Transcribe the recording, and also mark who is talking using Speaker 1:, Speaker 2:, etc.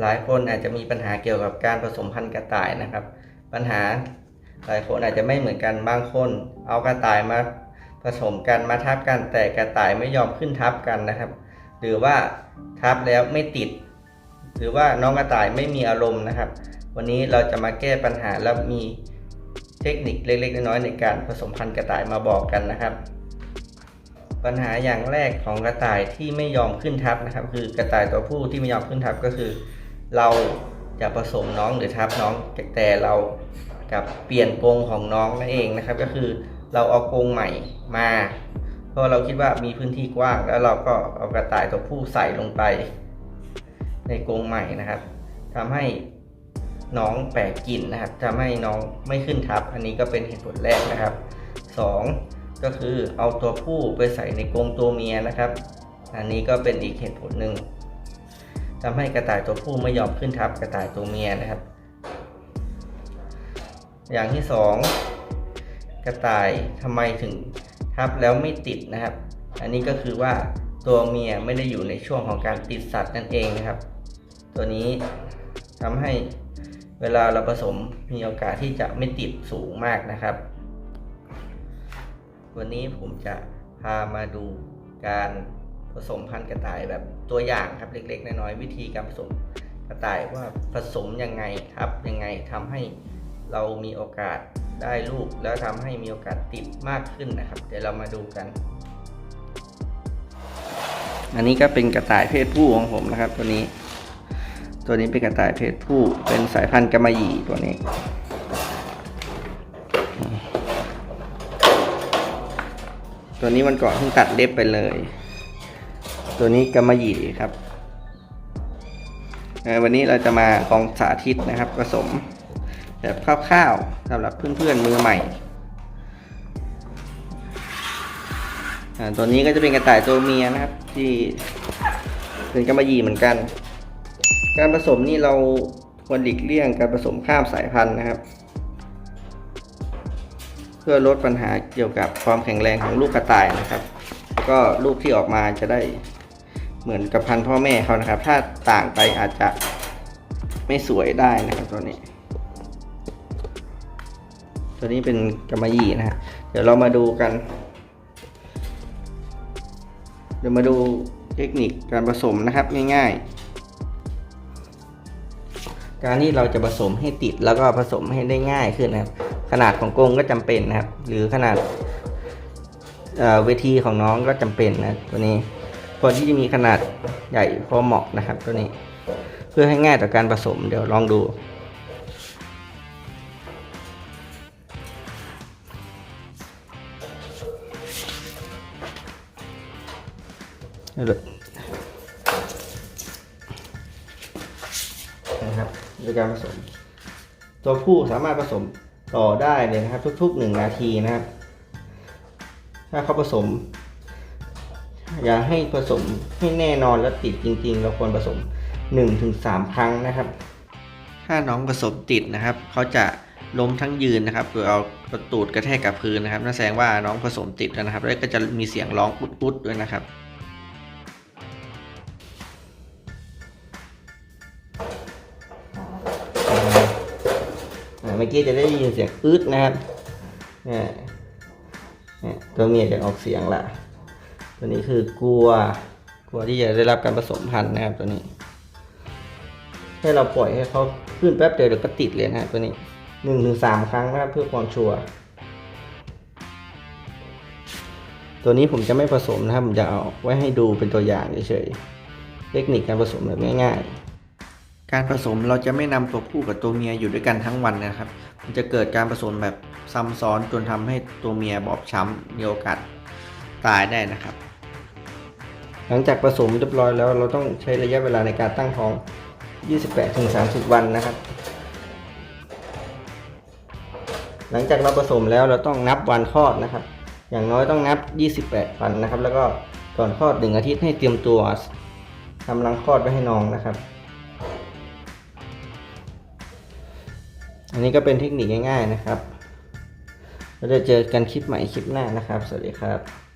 Speaker 1: หลายคนอาจจะมีปัญหาเกี่ยวกับการผสมพันธุ์กระต่ายนะครับ ปัญหาหลายคนอาจจะไม่เหมือนกันบางคน เอากระต่ายมาผสมกันมาทับกันแต่กระต่ายไม่ยอมขึ้นทับกันนะครับ หรือว่าทับแล้วไม่ติด หรือว่าน้องกระต่ายไม่มีอารมณ์นะครับ วันนี้เราจะมาแก้ปัญหาแล้วมีเทคนิคเล็กๆน้อยๆในการผสมพันธุ์กระต่ายมาบอกกันนะครับ ปัญหาอย่างแรกของกระต่ายที่ไม่ยอมขึ้นทับนะครับ คือกระต่ายตัวผู้ที่ไม่ยอมขึ้นทับก็คือ เราจะผสมน้องหรือทับน้องแต่เรากับเปลี่ยนกรงของน้องนั่นเองนะครับ ก็คือเราเอากรงใหม่มา เพราะเราคิดว่ามีพื้นที่กว้าง แล้วเราก็เอากระต่ายตัวผู้ใส่ลงไป ในกรงใหม่นะครับทำให้น้องแปลกกลิ่นนะครับทำให้น้องไม่ขึ้นทับ อันนี้ก็เป็นเหตุผลแรกนะครับสองก็คือเอาตัวผู้ไปใส่ในกรงตัวเมียนะครับ อันนี้ก็เป็นอีกเหตุผลหนึ่ง ทำให้กระต่ายตัวผู้ไม่ยอมขึ้นทับกระต่ายตัวเมียนะครับ อย่างที่สองกระต่ายทำไมถึงทับแล้วไม่ติดนะครับ อันนี้ก็คือว่าตัวเมียไม่ได้อยู่ในช่วงของการติดสัตว์นั่นเองนะครับ ตัวนี้ทำให้เวลาเราผสมมีโอกาสที่จะไม่ติดสูงมากนะครับ วันนี้ผมจะพามาดูการผสมพันธุ์กระต่ายแบบ ตัวอย่างครับเล็ก ๆ น้อยๆวิธีการผสมกระต่ายว่าผสมยังไงครับยังไงทำให้เรามีโอกาสได้ลูกแล้วทำให้มีโอกาสติดมากขึ้นนะครับ เดี๋ยวเรามาดูกัน อันนี้ก็เป็นกระต่ายเพศผู้ของผมนะครับ ตัวนี้ ตัวนี้เป็นกระต่ายเพศผู้เป็นสายพันธุ์กำมะหยี่ตัวนี้ตัวนี้วันก่อนเพิ่งตัดเล็บไปเลย ตัวนี้กำมะหยี่ครับ วันนี้เราจะมาลองสาธิตนะครับผสม แบบคร่าวๆสำหรับเพื่อนๆมือใหม่ ตัวนี้ก็จะเป็นกระต่ายตัวเมียนะครับ ที่เป็นกำมะหยี่เหมือนกัน การผสมนี่เราควรหลีกเลี่ยงการผสมข้ามสายพันธุ์นะครับ เพื่อลดปัญหาเกี่ยวกับความแข็งแรงของลูกกระต่ายนะครับ ก็ลูกที่ออกมาจะได้ เหมือนกับพันธุ์พ่อแม่เขานะครับ ถ้าต่างไปอาจจะไม่สวยได้นะครับตัวนี้ ตัวนี้เป็นกำมะหยี่นะฮะเดี๋ยวเรามาดูกัน เดี๋ยวมาดูเทคนิคการผสมนะครับง่ายๆ การที่เราจะผสมให้ติดแล้วก็ผสมให้ได้ง่ายขึ้นนะครับ ขนาดของกรงก็จำเป็นนะครับ หรือขนาดเเวทีของน้องก็จำเป็นนะตัวนี้ ควรที่จะมีขนาดใหญ่พอเหมาะนะครับตัวนี้ เพื่อให้ง่ายต่อการผสมเดี๋ยวลองดูนะครับโดยการผสม ตัวผู้สามารถผสมต่อได้เลยนะครับ ทุกๆหนึ่งนาทีนะครับ ถ้าเขาผสม อย่าให้ผสมให้แน่นอนและติดจริง ๆ เราควรผสม 1-3 ครั้งนะครับ ถ้าน้องผสมติดนะครับเขาจะล้มทั้งยืนนะครับโดยเอาประตูดกระแทกกับพื้นนะครับนั่นแสดงว่าน้องผสมติดแล้วนะครับแล้วก็จะมีเสียงร้องปุ๊ดๆด้วยนะครับ เมื่อกี้จะได้ยินเสียงอึดนะครับนี่ยเนี่ยตัวเมียจะออกเสียงละ ตัวนี้คือกลัว กลัวที่จะได้รับการผสมพันธุ์นะครับตัวนี้ ให้เราปล่อยให้เขาขึ้นแป๊บเดียวเดี๋ยวก็ติดเลยนะตัวนี้หนึ่งถึงสามครั้งนะครับเพื่อความชัวร์ตัวนี้ผมจะไม่ผสมนะครับผมจะเอาไว้ให้ดูเป็นตัวอย่างเฉยๆเทคนิคการผสมแบบง่ายๆ การผสมเราจะไม่นำตัวผู้กับตัวเมียอยู่ด้วยกันทั้งวันนะครับ มันจะเกิดการผสมแบบซ้ำซ้อนจนทำให้ตัวเมียบอบช้ำมีโอกาสตายได้นะครับ หลังจากผสมเรียบร้อยแล้วเราต้องใช้ระยะเวลาในการตั้งท้อง 28-30 วันนะครับ หลังจากเราผสมแล้วเราต้องนับวันคลอดนะครับ อย่างน้อยต้องนับ 28 วันนะครับ แล้วก็ก่อนคลอดหนึ่งอาทิตย์ให้เตรียมตัวทำรังคลอดไว้ให้น้องนะครับ อันนี้ก็เป็นเทคนิคง่าย ๆนะครับ เราจะเจอกันคลิปใหม่คลิปหน้านะครับ สวัสดีครับ